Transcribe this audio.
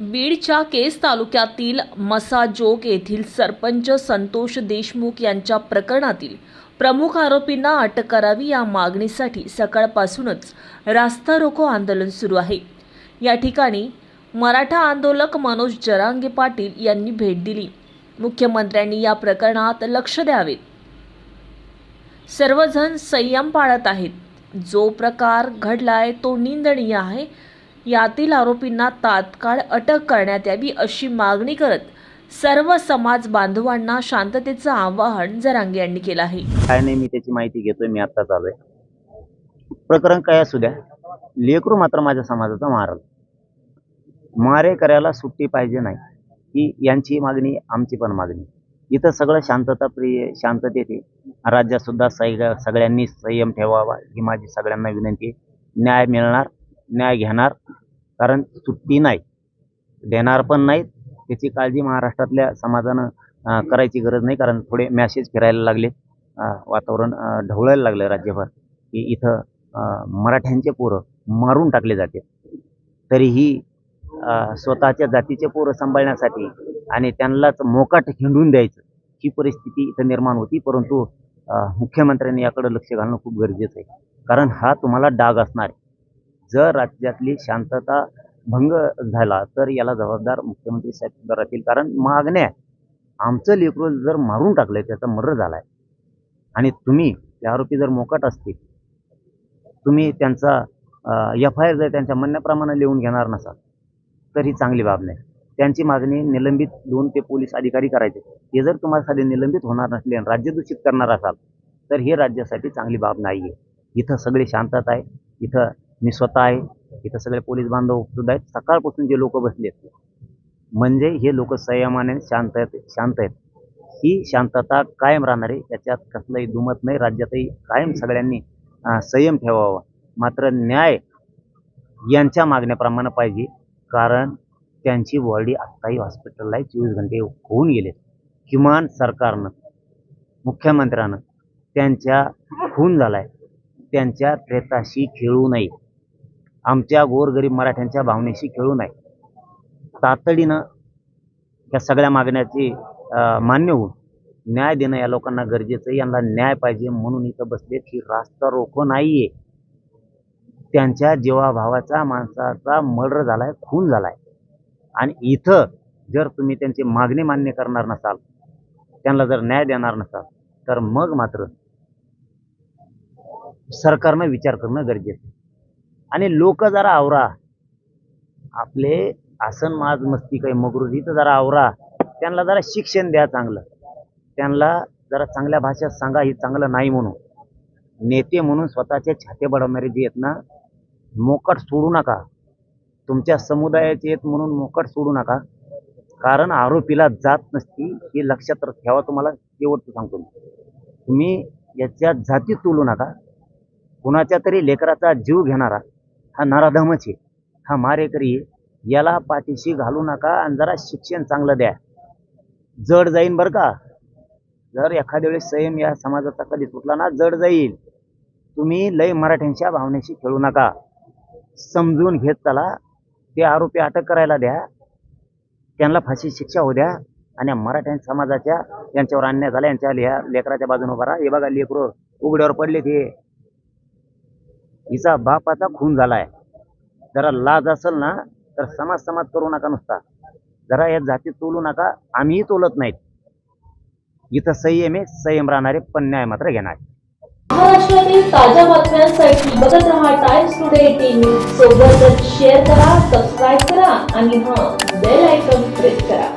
बीडच्या केस तालुक्यातील मसाजोग येथील सरपंच संतोष देशमुख यांच्या प्रकरणातील प्रमुख आरोपींना अटक करावी या मागणीसाठी सकाळपासूनच रास्ता रोको आंदोलन सुरू आहे. या ठिकाणी मराठा आंदोलक मनोज जरांगे पाटील यांनी भेट दिली. मुख्यमंत्र्यांनी या प्रकरणात लक्ष द्यावे. सर्वजण संयम पाळत आहेत. जो प्रकार घडलाय तो निंदनीय आहे. यातील आरोपींना तात्काळ अटक करण्यात यावी अशी मागणी करत सर्व समाज बांधवांना शांततेचं आवाहन जरांगे यांनी केलं आहे. काय नाही मी त्याची माहिती घेतोय मी आत्ताच आलोय. प्रकरण काय असू द्या लेकरू मात्र माझ्या समाजाचा मारल. मारे करायला सुट्टी पाहिजे नाही ही यांची मागणी आमची पण मागणी. इथं सगळं शांतता प्रिय शांततेत आहे. राज्यात सुद्धा सगळ्यांनी संयम ठेवावा ही माझी सगळ्यांना विनंती न्याय मिळणार न्याय घेणार कारण सुट्टी नाही. देणार पण नाहीत. त्याची काळजी महाराष्ट्रातल्या समाजानं करायची गरज नाही. कारण थोडे मॅसेज फिरायला लागले. वातावरण ढवळायला लागलं राज्यभर. की इथं मराठ्यांचे पोरं मारून टाकले जाते. तरीही स्वतःच्या जातीचे पोरं सांभाळण्यासाठी आणि त्यांनाच मोकाट हिंडून द्यायचं. ही परिस्थिती इथं निर्माण होती. परंतु मुख्यमंत्र्यांनी याकडे लक्ष घालणं खूप गरजेचं आहे. कारण हा तुम्हाला डाग असणार आहे. जर राज्यातली शांतता भंग झाला तर याला जबाबदार मुख्यमंत्री साहेब राहतील. कारण मागण्या आमचं लेकरू जर मारून टाकलंय त्याचा मर्र झालाय. आणि तुम्ही ते आरोपी जर मोकाट असतील तुम्ही त्यांचा एफ आय आर जर त्यांच्या म्हणण्याप्रमाणे लिहून घेणार नसाल तर ही चांगली बाब नाही. त्यांची मागणी निलंबित दोन ते पोलीस अधिकारी करायचे. हे जर तुम्हाला साधे निलंबित होणार नसले आणि राज्य दूषित करणार असाल तर हे राज्यासाठी चांगली बाब नाही आहे इथं सगळी शांतता आहे. इथं मी स्वतः आहे. इथं सगळे पोलीस बांधव सुद्धा आहेत. सकाळपासून जे लोक बसलेत म्हणजे हे लोक संयमाने शांत आहेत शांत आहेत. ही शांतता कायम राहणार आहे याच्यात कसलंही दुमत नाही. राज्यातही कायम सगळ्यांनी संयम ठेवावा. मात्र न्याय यांच्या मागण्याप्रमाणे पाहिजे. कारण त्यांची बॉडी आत्ताही हॉस्पिटलला आहे. चोवीस घंटे होऊन गेले किमान सरकारनं मुख्यमंत्र्यानं त्यांच्या खून झालाय. त्यांच्या प्रेताशी खेळू नये. आमच्या गोरगरीब मराठ्यांच्या भावनेशी खेळू नये. तातडीनं या सगळ्या मागण्याची मान्य होऊन न्याय देणं या लोकांना गरजेचं यांना न्याय पाहिजे म्हणून इथं बसले की रास्ता रोको नाहीये. त्यांच्या जीवाभावाचा माणसाचा मर्डर झालाय खून झालाय. आणि इथं जर तुम्ही त्यांची मागणी मान्य करणार नसाल त्यांना जर न्याय देणार नसाल तर मग मात्र सरकारनं विचार करणं गरजेचं आणि लोक जरा आवरा. आपले आसन माज मस्ती काही मगरुजीचं जरा आवरा. त्यांना जरा शिक्षण द्या चांगलं. त्यांना जरा चांगल्या भाषेत सांगा ही चांगलं नाही म्हणून. नेते म्हणून स्वतःचे छाते बडवणारे जे आहेत ना मोकट सोडू नका. तुमच्या समुदायाचे आहेत म्हणून मोकट सोडू नका. कारण आरोपीला जात नसती हे लक्षात ठेवा तुम्हाला शेवटचं सांगतो तुम्ही याच्या जाती तोलू नका. कुणाच्या तरी लेकराचा जीव घेणारा हा नराधमच आहे. हा मारेकरी याला पाठीशी घालू नका आणि जरा शिक्षण चांगलं द्या. जड जाईन बरं का? जर एखाद्या वेळेस संयम या समाजाचा कधी सुटला ना जड जाईल. तुम्ही लय मराठ्यांच्या भावनेशी खेळू नका. समजून घेत चला. ते आरोपी अटक करायला द्या. त्यांना फाशी शिक्षा होऊ द्या. आणि मराठ्यां समाजाच्या यांच्यावर अन्याय झाला यांच्या लिहा लेकराच्या बाजूने उभा राहा. हे बघा लेकरं उघड्यावर पडले ते. हिचा बापाचा खून झालाय. जरा लाज असेल ना तर समाज समाज करू नका नुसता. जरा या जाती तोलू नका आम्हीही तोलत नाहीत. इथं संयम आहे संयम राहणारे पण न्याय मात्र घेणार. महाराष्ट्रातील ताज्या बातम्यांसाठी बघत राहा टाइम्स टुडे टीव्ही सोबतच शेअर करा सबस्क्राईब करा आणि हा बेल आयकॉन प्रेस करा.